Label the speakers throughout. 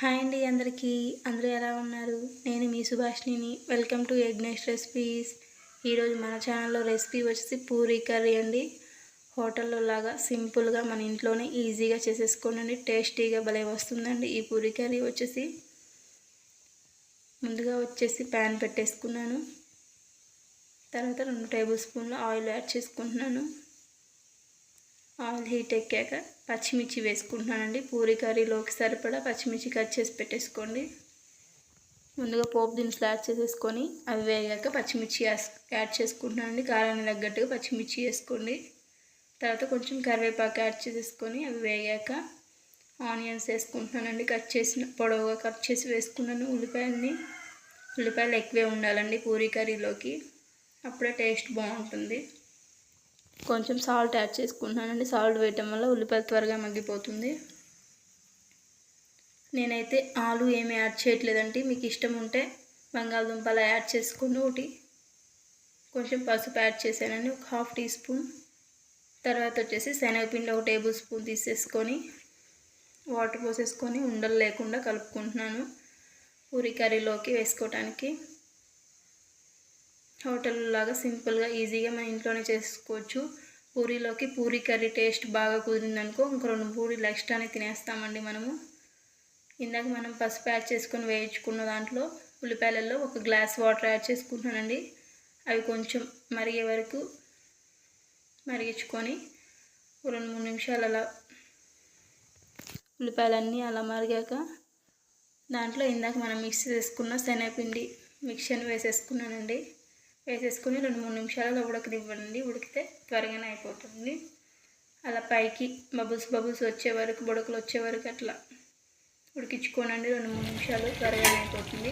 Speaker 1: Hi అండి అందరికీ. అందరూ ఎలా ఉన్నారు? నేను మీ సుభాష్నిని వెల్కమ్ టు ఎగ్నెస్ట్ రెసిపీస్. ఈరోజు మన ఛానల్లో రెసిపీ వచ్చేసి పూరీ కర్రీ అండి. హోటల్లో లాగా సింపుల్గా మన ఇంట్లోనే ఈజీగా చేసేసుకోనండి టేస్టీగా భలే వస్తుందండి ఈ పూరీ కర్రీ వచ్చేసి. ముందుగా వచ్చేసి ప్యాన్ పెట్టేసుకున్నాను. తర్వాత రెండు టేబుల్ స్పూన్లు ఆయిల్ యాడ్ చేసుకుంటున్నాను. ఆయిల్ హీట్ ఎక్కాక పచ్చిమిర్చి వేసుకుంటున్నానండి. పూరి కర్రీలోకి సరిపడా పచ్చిమిర్చి కట్ చేసి పెట్టేసుకోండి. ముందుగా పోపు దినుసులు యాడ్ చేసేసుకొని అవి వేగాక పచ్చిమిర్చి యాడ్ చేసుకుంటున్నానండి. కారాన్ని తగ్గట్టుగా పచ్చిమిర్చి వేసుకోండి. తర్వాత కొంచెం కరివేపాకు యాడ్ చేసేసుకొని అవి వేగాక ఆనియన్స్ వేసుకుంటున్నానండి. కట్ చేసిన పొడవుగా కట్ చేసి వేసుకున్నాను ఉల్లిపాయలని. ఉల్లిపాయలు ఎక్కువే ఉండాలండి పూరీ కర్రీలోకి. అప్పుడే టేస్ట్ బాగుంటుంది. కొంచెం సాల్ట్ యాడ్ చేసుకుంటున్నానండి. సాల్ట్ వేయటం వల్ల ఉల్లిపాయలు త్వరగా మగ్గిపోతుంది. నేనైతే ఆలు ఏమి యాడ్ చేయట్లేదండి. మీకు ఇష్టం ఉంటే బంగాళదుంపలు యాడ్ చేసుకుని ఒకటి కొంచెం పసుపు యాడ్ చేశానండి. ఒక హాఫ్ టీ స్పూన్. తర్వాత వచ్చేసి శనగపిండి ఒక టేబుల్ స్పూన్ తీసేసుకొని వాటర్ పోసేసుకొని ఉండలు లేకుండా కలుపుకుంటున్నాను. పూరి కర్రీలోకి వేసుకోవటానికి. హోటల్ లాగా సింపుల్గా ఈజీగా మన ఇంట్లోనే చేసుకోవచ్చు. పూరీలోకి పూరీ కర్రీ టేస్ట్ బాగా కుదిరిందనుకో ఇంకో రెండు పూరీలు ఎక్స్ట్రానే తినేస్తామండి మనము. ఇందాక మనం పసుపు యాడ్ చేసుకొని వేయించుకున్న దాంట్లో ఉల్లిపాయలలో ఒక గ్లాస్ వాటర్ యాడ్ చేసుకుంటున్నానండి. అవి కొంచెం మరిగే వరకు మరిగించుకొని రెండు మూడు నిమిషాలు అలా ఉల్లిపాయలన్నీ అలా మరిగాక దాంట్లో ఇందాక మనం మిక్స్ చేసుకున్న శనగపిండి మిక్సర్ని వేసేసుకున్నానండి. వేసేసుకొని రెండు మూడు నిమిషాలలో ఉడకనివ్వండి. ఉడికితే త్వరగానే అయిపోతుంది. అలా పైకి బబుల్స్ బబుల్స్ వచ్చే వరకు బుడకలు వచ్చే వరకు అట్లా ఉడికించుకోనండి. రెండు మూడు నిమిషాలు త్వరగానే అయిపోతుంది.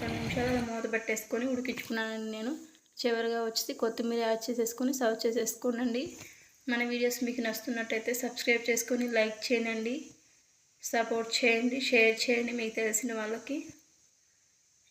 Speaker 1: రెండు నిమిషాలు అలా మూత పెట్టేసుకొని ఉడికించుకున్నానండి నేను. చివరిగా వచ్చి కొత్తిమీర యాడ్ చేసేసుకొని సర్వ్ చేసేసుకోనండి. మన వీడియోస్ మీకు నచ్చుతున్నట్టయితే సబ్స్క్రైబ్ చేసుకొని లైక్ చేయండి. సపోర్ట్ చేయండి షేర్ చేయండి. మీకు తెలిసిన వాళ్ళకి